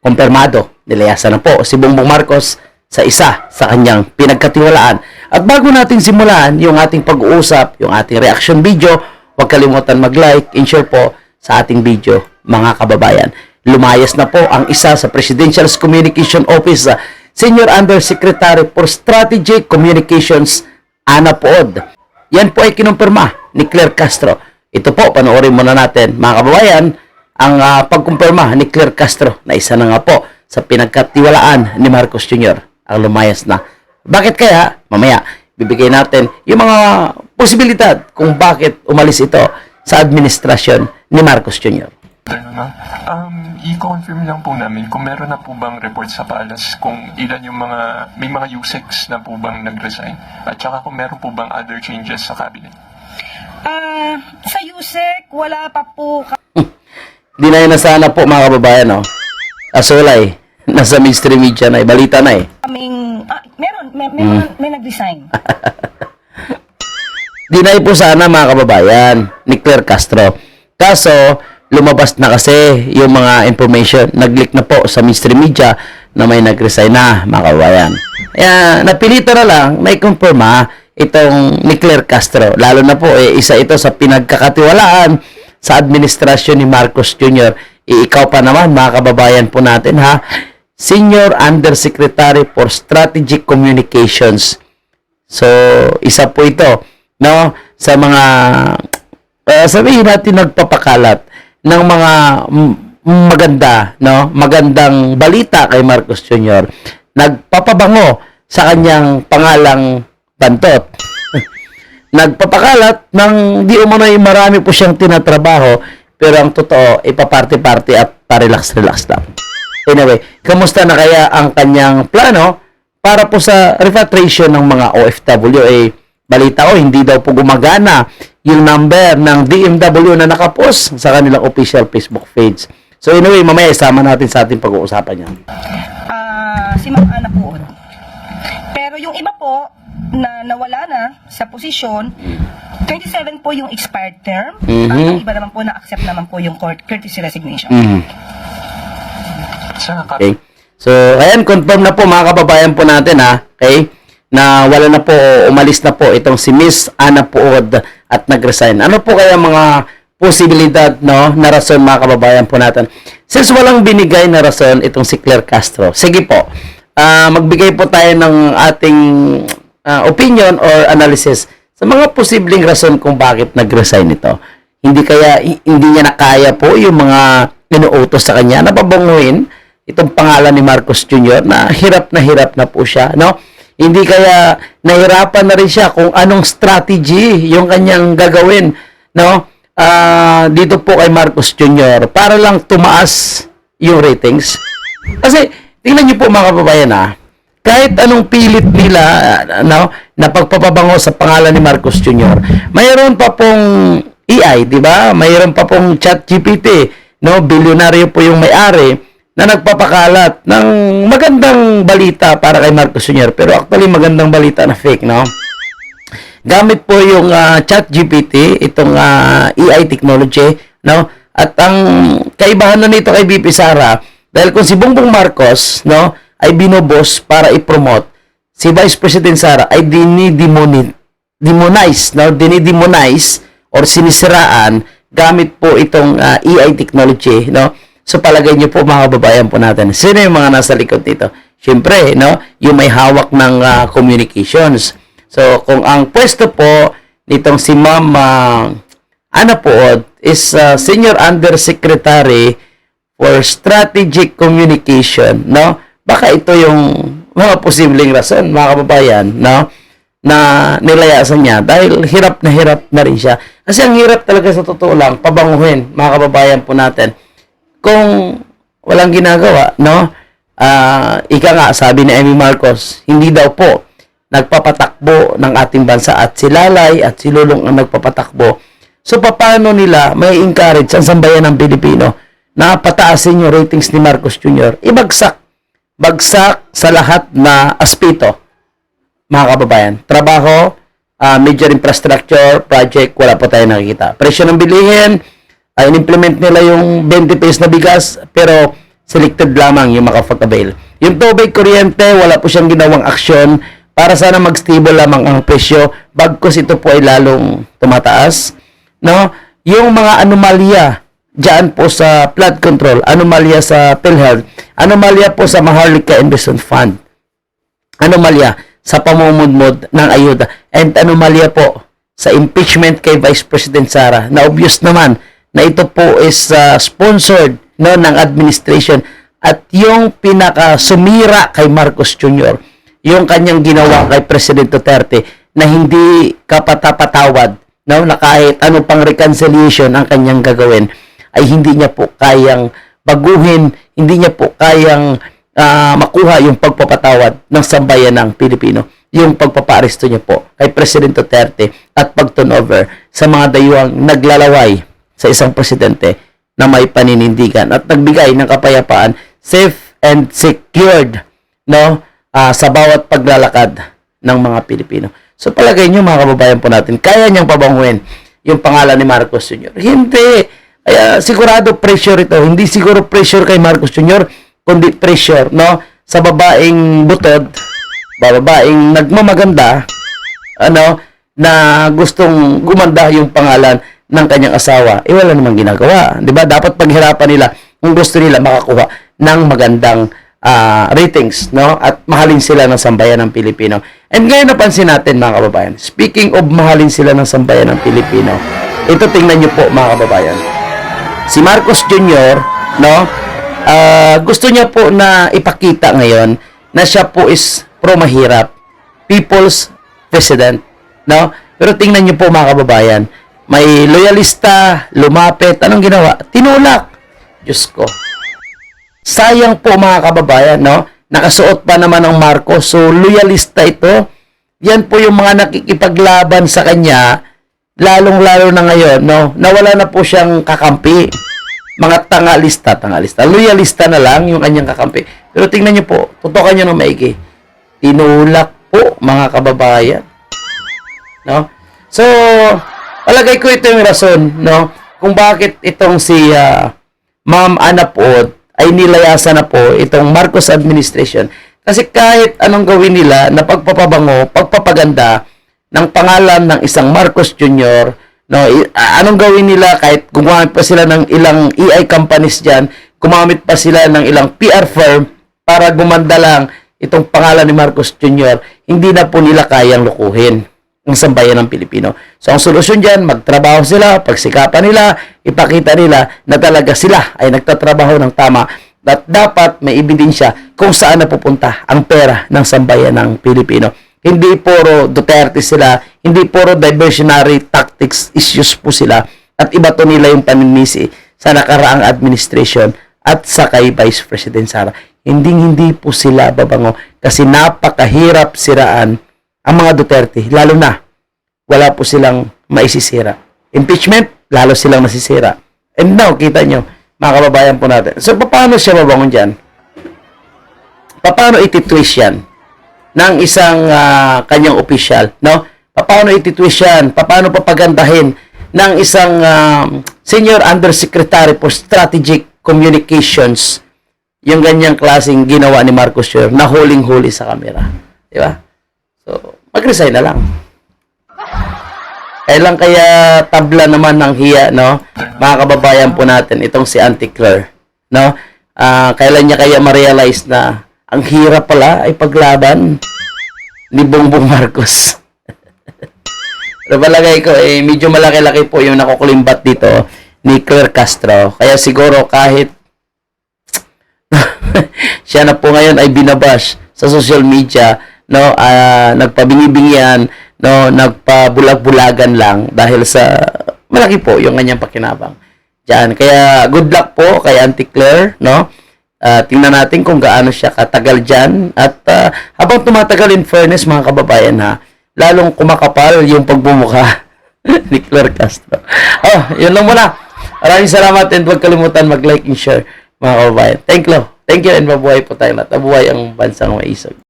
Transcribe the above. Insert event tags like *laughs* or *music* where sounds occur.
kumpirmado, nilayasan na po si Bongbong Marcos sa isa sa kanyang pinagkatiwalaan. At bago natin simulan yung ating pag-uusap, yung ating reaction video, huwag kalimutan mag-like and share po sa ating video, mga kababayan. Lumayas na po ang isa sa Presidential Communication Office, Senior Undersecretary for Strategic Communications, Ana Pood. Yan po ay kinumpirma ni Claire Castro. Ito po, panoorin muna natin, mga kababayan, ang ah, pagkumpirma ni Claire Castro na isa na nga po sa pinagkatiwalaan ni Marcos Jr. ang lumayas na. Bakit kaya? Mamaya, bibigay natin yung mga posibilidad kung bakit umalis ito sa administrasyon ni Marcos Jr. Um, i-confirm lang po namin kung meron na po bang report sa Palace kung ilan yung mga, may mga USECs na po bang nag-resign at saka kung meron po bang other changes sa cabinet. Ah, sa USEC, wala pa po Di na sana po mga kababayan, no? Asolay, *laughs* nasa mainstream media na eh. Balita na eh. kaming, ah, meron, may, may, Hmm. may nag-resign. *laughs* Dinay po sana mga kababayan ni Claire Castro. Kaso, lumabas na kasi yung mga information. Nag-leak na po sa mainstream media na may nag-resign na mga kababayan. Kaya napilito na lang na i-confirma itong ni Claire Castro. Lalo na po, eh, isa ito sa pinagkakatiwalaan sa administrasyon ni Marcos Jr. Eh, ikaw pa naman mga kababayan po natin ha. Senior Undersecretary for Strategic Communications. So, isa po ito, no, sa mga, uh, sabihin natin nagpapakalat ng mga maganda, no, magandang balita kay Marcos Jr. Nagpapabango sa kanyang pangalang Bantot. Nagpapakalat ng di umano'y marami po siyang tinatrabaho, pero ang totoo, ipaparte-parte at parelax-relax lang. Anyway, kamusta na kaya ang kanyang plano para po sa repatriation ng mga OFW? Eh, balita ko, hindi daw po gumagana yung number ng DMW na nakapost sa kanilang official Facebook page. So anyway, mamaya isama natin sa ating pag-uusapan yan. Ah, si Ma'am Ana po. Pero yung iba po, na nawala na sa posisyon, 27 po yung expired term. Mhm. At yung iba naman po na-accept naman po yung court courtesy resignation. Mhm. Cap- Okay. So, ayan, confirm na po mga kababayan po natin ha. Okay? Na wala na po, umalis na po itong si Miss Ana Puod at nag-resign. Ano po kaya mga posibilidad no, na rason mga kababayan po natin? Since walang binigay na rason itong si Claire Castro, sige po, ah, magbigay po tayo ng ating ah, opinion or analysis sa mga posibleng rason kung bakit nag-resign ito. Hindi kaya, hi- hindi niya nakaya po yung mga inuutos sa kanya na pabanguhin itong pangalan ni Marcos Jr. na hirap na hirap na po siya, no? Hindi kaya nahirapan na rin siya kung anong strategy yung kanyang gagawin, no? Ah, dito po kay Marcos Jr. para lang tumaas yung ratings. Kasi tingnan niyo po mga kababayan ah, kahit anong pilit nila no, na pagpapabango sa pangalan ni Marcos Jr. Mayroon pa pong AI, di ba? Mayroon pa pong ChatGPT, no? Bilyonaryo po yung may-ari na nagpapakalat ng magandang balita para kay Marcos Jr. Pero actually magandang balita na fake, no? Gamit po yung ah, ChatGPT, itong ah, AI technology, no? At ang kaibahan na nito kay BP Sara, dahil kung si Bongbong Marcos, no, ay binobos para i-promote, si Vice President Sara ay dinidemoni- demonize, no, dinidemonize or sinisiraan gamit po itong ah, AI technology, no? So palagay niyo po mga kababayan po natin, sino yung mga nasa likod nito? Siyempre, no, yung may hawak ng ah, communications. So kung ang pwesto po nitong si Ma'am ah, Ana Puod is ah, Senior Undersecretary for Strategic Communication, no? Baka ito yung mga posibleng rason, mga kababayan, no? Na nilayasan niya dahil hirap na hirap na rin siya. Kasi ang hirap talaga sa totoo lang, pabanguhin, mga kababayan po natin. Kung walang ginagawa, no? Ah, ika nga, sabi ni Amy Marcos, hindi daw po nagpapatakbo ng ating bansa at si Lalay at si Lulong ang nagpapatakbo. So, paano nila may encourage ang sambayan ng Pilipino na pataasin yung ratings ni Marcos Jr. Ibagsak. Bagsak sa lahat na aspito, mga kababayan. Trabaho, ah, major infrastructure project, wala po tayo nakikita. Presyo ng bilihin, ay in-implement nila yung 20 pesos na bigas, pero selected lamang yung makapag-avail. Yung tubig kuryente, wala po siyang ginawang aksyon para sana mag-stable lamang ang presyo bagkus ito po ay lalong tumataas. No? Yung mga anomalya diyan po sa flood control, anomalya sa PhilHealth, anomalya po sa Maharlika Investment Fund, anomalya sa pamumudmod ng ayuda, and anomalya po sa impeachment kay Vice President Sara na obvious naman na ito po is uh, sponsored no ng administration at yung pinaka sumira kay Marcos Jr. yung kanyang ginawa kay President Duterte na hindi kapatapatawad no na kahit ano pang reconciliation ang kanyang gagawin ay hindi niya po kayang baguhin, hindi niya po kayang ah, makuha yung pagpapatawad ng sambayan ng Pilipino yung pagpapaaresto niya po kay President Duterte at pag-turnover sa mga dayuhang naglalaway sa isang presidente na may paninindigan at nagbigay ng kapayapaan safe and secured no ah, sa bawat paglalakad ng mga Pilipino. So palagay niyo mga kababayan po natin, kaya niyang pabanguhin yung pangalan ni Marcos Jr. Hindi. Kaya sigurado pressure ito. Hindi siguro pressure kay Marcos Jr. kundi pressure no sa babaeng butod, babaeng nagmamaganda ano na gustong gumanda yung pangalan ng kanyang asawa, eh wala namang ginagawa. 'Di ba? Dapat paghirapan nila kung gusto nila makakuha ng magandang ah, ratings, no? At mahalin sila ng sambayan ng Pilipino. And ngayon napansin natin mga kababayan, speaking of mahalin sila ng sambayan ng Pilipino, ito tingnan niyo po mga kababayan. Si Marcos Jr., no? ah, gusto niya po na ipakita ngayon na siya po is pro mahirap, people's president, no? Pero tingnan niyo po mga kababayan, may loyalista, lumapit, anong ginawa? Tinulak. Diyos ko. Sayang po mga kababayan, no? Nakasuot pa naman ng Marcos. So, loyalista ito. Yan po yung mga nakikipaglaban sa kanya, lalong-lalo na ngayon, no? Nawala na po siyang kakampi. Mga tangalista, tangalista. Loyalista na lang yung kanyang kakampi. Pero tingnan niyo po, tutukan niyo ng maigi. Tinulak po, mga kababayan. No? So, palagay ko ito yung rason, no? Kung bakit itong si ah, Ma'am Ana Poot ay nilayasan na po itong Marcos administration. Kasi kahit anong gawin nila na pagpapabango, pagpapaganda ng pangalan ng isang Marcos Jr., no, anong gawin nila kahit gumamit pa sila ng ilang EI companies diyan, gumamit pa sila ng ilang PR firm para gumanda lang itong pangalan ni Marcos Jr., hindi na po nila kayang lukuhin ang sambayan ng Pilipino. So, ang solusyon dyan, magtrabaho sila, pagsikapan nila, ipakita nila na talaga sila ay nagtatrabaho ng tama at dapat may ebidensya kung saan napupunta ang pera ng sambayan ng Pilipino. Hindi puro Duterte sila, hindi puro diversionary tactics issues po sila at iba to nila yung paninisi sa nakaraang administration at sa kay Vice President Sara. Hindi hindi po sila babango kasi napakahirap siraan ang mga Duterte, lalo na wala po silang maisisira. Impeachment, lalo silang masisira. And now, kita nyo, mga kababayan po natin. So, paano siya mabangon dyan? Paano ititwist yan ng isang ah, kanyang opisyal, no? Paano ititwist yan? Paano papagandahin ng isang ah, Senior Undersecretary for Strategic Communications yung ganyang klaseng ginawa ni Marcos Jr. na huling-huli sa kamera. Di ba? So, mag-resign na lang. Kailan kaya tabla naman ng hiya, no? Mga kababayan po natin, itong si Auntie Claire, no? Ah, kailan niya kaya ma-realize na ang hirap pala ay paglaban ni Bongbong Marcos. *laughs* Pero palagay ko, eh, medyo malaki-laki po yung nakukulimbat dito ni Claire Castro. Kaya siguro kahit *laughs* siya na po ngayon ay binabash sa social media, no, ah, nagpabingi-bingian, no, nagpabulag-bulagan lang dahil sa malaki po yung kanyang pakinabang. Diyan. Kaya good luck po kay Auntie Claire, no? Ah, tingnan natin kung gaano siya katagal dyan. At ah, habang tumatagal in fairness mga kababayan ha, lalong kumakapal yung pagbumuka *laughs* ni Claire Castro. Oh, yun lang muna. Maraming salamat and huwag kalimutan mag-like and share mga kababayan. Thank you. Thank you and mabuhay po tayo lahat. Mabuhay ang bansang maisog.